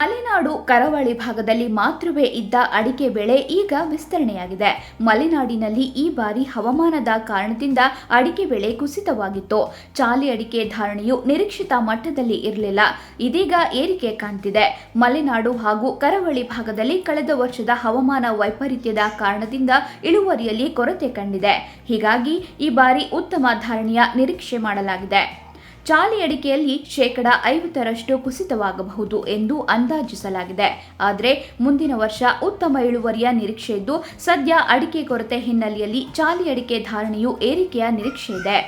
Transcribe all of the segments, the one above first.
ಮಲೆನಾಡು ಕರಾವಳಿ ಭಾಗದಲ್ಲಿ ಮಾತ್ರವೇ ಇದ್ದ ಅಡಿಕೆ ಬೆಳೆ ಈಗ ವಿಸ್ತರಣೆಯಾಗಿದೆ. ಮಲೆನಾಡಿನಲ್ಲಿ ಈ ಬಾರಿ ಹವಾಮಾನದ ಕಾರಣದಿಂದ ಅಡಿಕೆ ಬೆಳೆ ಕುಸಿತವಾಗಿತ್ತು. ಚಾಲಿ ಅಡಿಕೆ ಧಾರಣೆಯು ನಿರೀಕ್ಷಿತ ಮಟ್ಟದಲ್ಲಿ ಇರಲಿಲ್ಲ. ಇದೀಗ ಏರಿಕೆ ಕಾಣ್ತಿದೆ. ಮಲೆನಾಡು ಹಾಗೂ ಕರಾವಳಿ ಭಾಗದಲ್ಲಿ ಕಳೆದ ವರ್ಷದ ಹವಾಮಾನ ವೈಪರೀತ್ಯದ ಕಾರಣದಿಂದ ಇಳುವರಿಯಲ್ಲಿ ಕೊರತೆ ಕಂಡಿದೆ. ಹೀಗಾಗಿ ಈ ಬಾರಿ ಉತ್ತಮ ಧಾರಣೆಯ ನಿರೀಕ್ಷೆ ಮಾಡಲಾಗಿದೆ. ಚಾಲಿ ಅಡಿಕೆಯಲ್ಲಿ ಶೇಕಡ ಐವತ್ತರಷ್ಟು ಕುಸಿತವಾಗಬಹುದು ಎಂದು ಅಂದಾಜಿಸಲಾಗಿದೆ. ಆದರೆ ಮುಂದಿನ ವರ್ಷ ಉತ್ತಮ ಇಳುವರಿಯ ನಿರೀಕ್ಷೆ ಇದ್ದು, ಸದ್ಯ ಅಡಿಕೆ ಕೊರತೆ ಹಿನ್ನೆಲೆಯಲ್ಲಿ ಚಾಲಿ ಅಡಿಕೆ ಧಾರಣೆಯು ಏರಿಕೆಯ ನಿರೀಕ್ಷೆ ಇದೆ.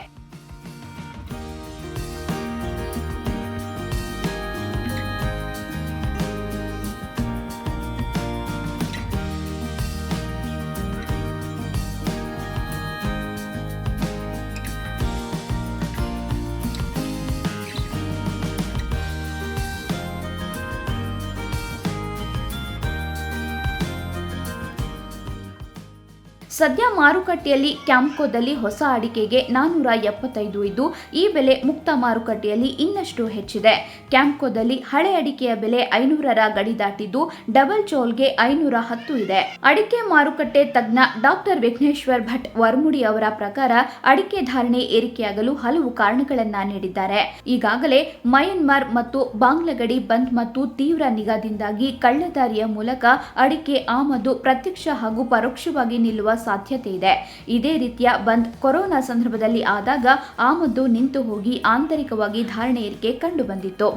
ಸದ್ಯ ಮಾರುಕಟ್ಟೆಯಲ್ಲಿ ಕ್ಯಾಂಪ್ಕೋದಲ್ಲಿ ಹೊಸ ಅಡಿಕೆಗೆ ನಾನ್ನೂರ ಎಪ್ಪತ್ತೈದು ಇದ್ದು, ಈ ಬೆಲೆ ಮುಕ್ತ ಮಾರುಕಟ್ಟೆಯಲ್ಲಿ ಇನ್ನಷ್ಟು ಹೆಚ್ಚಿದೆ. ಕ್ಯಾಂಪ್ಕೋದಲ್ಲಿ ಹಳೆ ಅಡಿಕೆಯ ಬೆಲೆ ಐನೂರರ ಗಡಿ ದಾಟಿದ್ದು, ಡಬಲ್ ಚೋಲ್ಗೆ ಐನೂರ ಹತ್ತು ಇದೆ. ಅಡಿಕೆ ಮಾರುಕಟ್ಟೆ ತಜ್ಞ ಡಾಕ್ಟರ್ ವಿಘ್ನೇಶ್ವರ್ ಭಟ್ ವರ್ಮುಡಿ ಅವರ ಪ್ರಕಾರ ಅಡಿಕೆ ಧಾರಣೆ ಏರಿಕೆಯಾಗಲು ಹಲವು ಕಾರಣಗಳನ್ನ ನೀಡಿದ್ದಾರೆ. ಈಗಾಗಲೇ ಮಯನ್ಮಾರ್ ಮತ್ತು ಬಾಂಗ್ಲಗಡಿ ಬಂದ್ ಮತ್ತು ತೀವ್ರ ನಿಗಾದಿಂದಾಗಿ ಕಳ್ಳದಾರಿಯ ಮೂಲಕ ಅಡಿಕೆ ಆಮದು ಪ್ರತ್ಯಕ್ಷ ಹಾಗೂ ಪರೋಕ್ಷವಾಗಿ ನಿಲ್ಲುವ ಸಾಧ್ಯತೆ ಇದೆ. ಇದೇ ರೀತಿಯ ಬಂದ್ ಕೊರೋನಾ ಸಂದರ್ಭದಲ್ಲಿ ಆದಾಗ ಆಮದು ನಿಂತು ಹೋಗಿ ಆಂತರಿಕವಾಗಿ ಧಾರಣೆ ಏರಿಕೆ ಕಂಡುಬಂದಿತ್ತು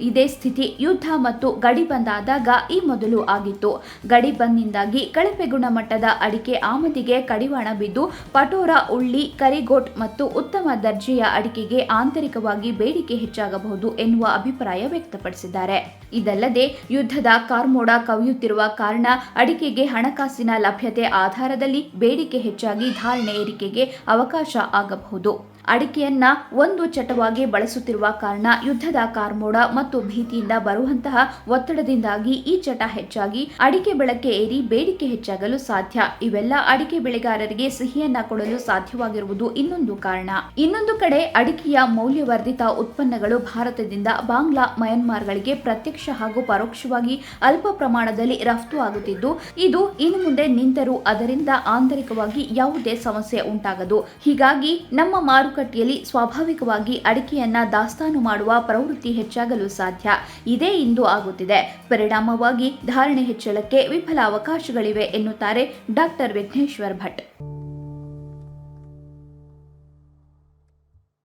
ಇದೇ ಸ್ಥಿತಿ ಯುದ್ಧ ಮತ್ತು ಗಡಿ ಬಂದ್ ಆದಾಗ ಈ ಮೊದಲು ಆಗಿತ್ತು. ಗಡಿ ಬಂದ್ನಿಂದಾಗಿ ಕಳಪೆ ಗುಣಮಟ್ಟದ ಅಡಿಕೆ ಆಮದಿಗೆ ಕಡಿವಾಣ ಬಿದ್ದು ಪಟೋರ, ಉಳ್ಳಿ, ಕರಿಗೋಟ್ ಮತ್ತು ಉತ್ತಮ ದರ್ಜೆಯ ಅಡಿಕೆಗೆ ಆಂತರಿಕವಾಗಿ ಬೇಡಿಕೆ ಹೆಚ್ಚಾಗಬಹುದು ಎನ್ನುವ ಅಭಿಪ್ರಾಯ ವ್ಯಕ್ತಪಡಿಸಿದ್ದಾರೆ. ಇದಲ್ಲದೆ ಯುದ್ಧದ ಕಾರ್ಮೋಡ ಕವಿಯುತ್ತಿರುವ ಕಾರಣ ಅಡಿಕೆಗೆ ಹಣಕಾಸಿನ ಲಭ್ಯತೆ ಆಧಾರದಲ್ಲಿ ಬೇಡಿಕೆ ಹೆಚ್ಚಾಗಿ ಧಾರಣೆ ಏರಿಕೆಗೆ ಅವಕಾಶ ಆಗಬಹುದು. ಅಡಿಕೆಯನ್ನ ಒಂದು ಚಟವಾಗಿ ಬಳಸುತ್ತಿರುವ ಕಾರಣ ಯುದ್ಧದ ಕಾರ್ಮೋಡ ಮತ್ತು ಭೀತಿಯಿಂದ ಬರುವಂತಹ ಒತ್ತಡದಿಂದಾಗಿ ಈ ಚಟ ಹೆಚ್ಚಾಗಿ ಅಡಿಕೆ ಬೆಳಕೆ ಏರಿ ಬೇಡಿಕೆ ಹೆಚ್ಚಾಗಲು ಸಾಧ್ಯ. ಇವೆಲ್ಲ ಅಡಿಕೆ ಬೆಳೆಗಾರರಿಗೆ ಸಿಹಿಯನ್ನ ಕೊಡಲು ಸಾಧ್ಯವಾಗಿರುವುದು ಇನ್ನೊಂದು ಕಾರಣ. ಇನ್ನೊಂದು ಕಡೆ ಅಡಿಕೆಯ ಮೌಲ್ಯವರ್ಧಿತ ಉತ್ಪನ್ನಗಳು ಭಾರತದಿಂದ ಬಾಂಗ್ಲಾ, ಮಯನ್ಮಾರ್ಗಳಿಗೆ ಪ್ರತ್ಯಕ್ಷ ಹಾಗೂ ಪರೋಕ್ಷವಾಗಿ ಅಲ್ಪ ಪ್ರಮಾಣದಲ್ಲಿ ರಫ್ತು ಆಗುತ್ತಿದ್ದು, ಇದು ಇನ್ನು ಮುಂದೆ ನಿಂತರೂ ಅದರಿಂದ ಆಂತರಿಕವಾಗಿ ಯಾವುದೇ ಸಮಸ್ಯೆ ಉಂಟಾಗದು. ಹೀಗಾಗಿ ನಮ್ಮ ಮಾರುಕಟ್ಟೆಯಲ್ಲಿ ಸ್ವಾಭಾವಿಕವಾಗಿ ಅಡಿಕೆಯನ್ನ ದಾಸ್ತಾನು ಮಾಡುವ ಪ್ರವೃತ್ತಿ ಹೆಚ್ಚಾಗಲು ಸಾಧ್ಯ. ಇದೇ ಇಂದು ಆಗುತ್ತಿದೆ. ಪರಿಣಾಮವಾಗಿ ಧಾರಣೆ ಹೆಚ್ಚಳಕ್ಕೆ ವಿಫಲ ಅವಕಾಶಗಳಿವೆ ಎನ್ನುತ್ತಾರೆ ಡಾಕ್ಟರ್ ವಿಘ್ನೇಶ್ವರ್ ಭಟ್.